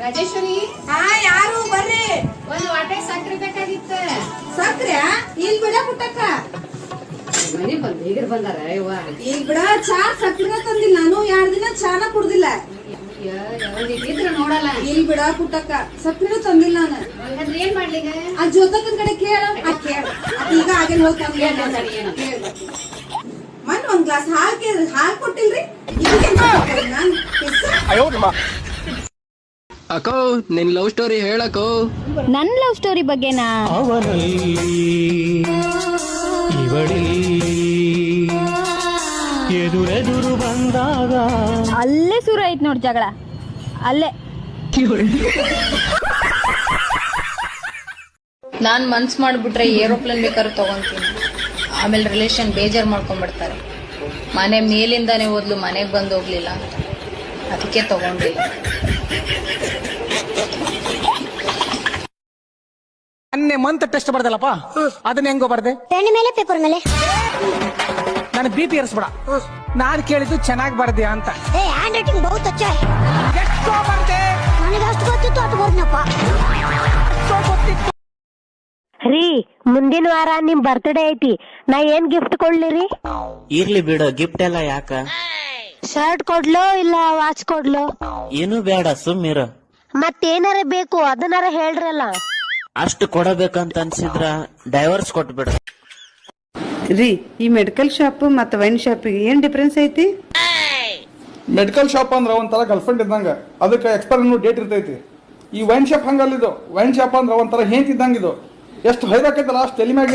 ರಾಜೇಶ್ವರಿ? ಹಾ ಯಾರು? ಬರ್ರಿ. ಒಂದು ವಾಟೆ ಸಕ್ಕರೆ ಬೇಕಾಗಿತ್ತ. ಸಕ್ರೆ? ಇಲ್ ಬಿಡ ಪುಟ್ಟಕ್ಕ. ಮನೆ ಬಂದ ಈಗ ಬಂದಾರ ಇವ ಈಗ ಬಿಡ ಚಾ ಸಕ್ಕರೆ ತಂದಿಲ್ಲ. ನಾನು ಎರಡ್ ದಿನ ಚಾನ ಕುಡ್ದಿಲ್ಲ. ಇದ್ರ ನೋಡಲ್ಲ. ಇಲ್ ಬಿಡ ಪುಟ್ಟಕ್ಕ. ಸಕ್ಕರೆ ತಂದಿಲ್ಲ ನಾನು. ಹಂಗಂದ್ರೆ ಏನ್ ಮಾಡ್ಲಿಗ ಆ ಜ್ಯೋತಕನ್ ಕಡೆ ಕೇಳ. ಕೇಳ. ಈಗ ಆಗೇನ್ ಹೋಗ್ತಾನೆ ಏನು. ಮನ್ ಒಂದ್ ಗ್ಲಾಸ್ ಹಾಲ್ ಕೇಳಿ ಹಾಲ್ ಕೊಟ್ಟಿಲ್ರಿ? ಇದಕ್ಕೆ ನಾನ್? ಅಕ್ಕೋ ನಿನ್ ಲವ್ ಸ್ಟೋರಿ ಹೇಳಕೋ. ನನ್ ಲವ್ ಸ್ಟೋರಿ ಬಗ್ಗೆನಾ? ಅವನಲ್ಲಿ ಎದುರೆದುರು ಬಂದಾಗ. ಅಲ್ಲೇ ಶುರು ಆಯ್ತು ನೋಡ್ ಜಗಳ. ಅಲ್ಲೇ. ನಾನ್ ಮನ್ಸ್ ಮಾಡ್ಬಿಟ್ರೆ ಏರೋಪ್ಲೇನ್ ಬೇಕಾದ್ರೂ ತಗೊಂತೀನಿ. ಆಮೇಲೆ ರಿಲೇಷನ್ ಬೇಜಾರ್ ಮಾಡ್ಕೊಂಡ್ಬಿಡ್ತಾರೆ. ಮನೆ ಮೇಲಿಂದಾನೇ ಓದ್ಲು ಮನೆಗೆ ಬಂದು ಹೋಗ್ಲಿಲ್ಲ ಅಂತ. ಅದಕ್ಕೆ ತಗೊಂಡಿಲ್ಲ. ಮೊನ್ನೆ ಮಂತ್ ಟೆಸ್ಟ್ ಬರ್ದಲ್ಲಪ್ಪ ಅದನ್ನ ಹೆಂಗ ಬರ್ದೆ? ಪೆನ್ ಮೇಲೆ ಪೇಪರ್ ಮೇಲೆ. ನಾನು ಬಿ ಪಿ ಏರಿಸ್ಬಿಡ. ನಾನ್ ಕೇಳಿದ್ದು ಚೆನ್ನಾಗಿ ಬರ್ದೆ ಅಂತ. ಏ ಹ್ಯಾಂಡ್ ರೈಟಿಂಗ್ ಬಹುತ್ ಅಚ್ಚ. ಎಷ್ಟೋ ಬರ್ದೆ. ನನಗೆ ಅಷ್ಟು ಗೊತ್ತಿತ್ತು ಅಷ್ಟು ಬರ್ನಪ್ಪ ಎಷ್ಟೋ ಗೊತ್ತಿತ್ತು. ರೀ ಮುಂದಿನ ವಾರ ನಿಮ್ ಬರ್ತ್ಡೇ ಐತಿ. ನಾ ಏನ್ ಗಿಫ್ಟ್ ಕೊಡ್ಲಿ ಇರ್ಲಿ ಬಿಡು ಗಿಫ್ಟ್ ಎಲ್ಲ ಯಾಕ? ಶರ್ಟ್ ಕೊಡ್ಲೋ ಇಲ್ಲ ವಾಚ್ ಕೊಡ್ಲೋ? ಏನು ಬೇಡ ಸುಮ್ಮಿರು ಮತ್ತೇನಾರ ಬೇಕು ಅದನ್ನಾರ ಹೇಳ್ರಲ್ಲ. ಅಷ್ಟು ಕೊಡಬೇಕಂತ ಅನ್ಸಿದ್ರ ಡೈವರ್ಸ್ ಕೊಟ್ಬಿಡು. ರೀ ಈ ಮೆಡಿಕಲ್ ಶಾಪ್ ಮತ್ತೆ ವೈನ್ ಶಾಪಿಗೆ ಏನ್ ಡಿಫ್ರೆನ್ಸ್ ಐತಿ? ಮೆಡಿಕಲ್ ಶಾಪ್ ಅಂದ್ರೆ ಒಂಥರ ಗರ್ಲ್ಫ್ರೆಂಡ್ ಇದ್ದಂಗ. ಅದಕ್ಕೆ ಎಕ್ಸ್ಪೈರ್ ಡೇಟ್ ಇರ್ತೈತಿ. ಈ ವೈನ್ ಶಾಪ್ ಹಂಗಲ್ಲಿದು ವೈನ್ ಶಾಪ್ ಅಂದ್ರೆ ಒಂಥರ ಹೇಂತಿದ್ದಂಗೆ ಇದು ಎಷ್ಟು ಹೈದಾಕೈತಲ್ಲ ಅಷ್ಟು ತಲೆ ಮ್ಯಾಗ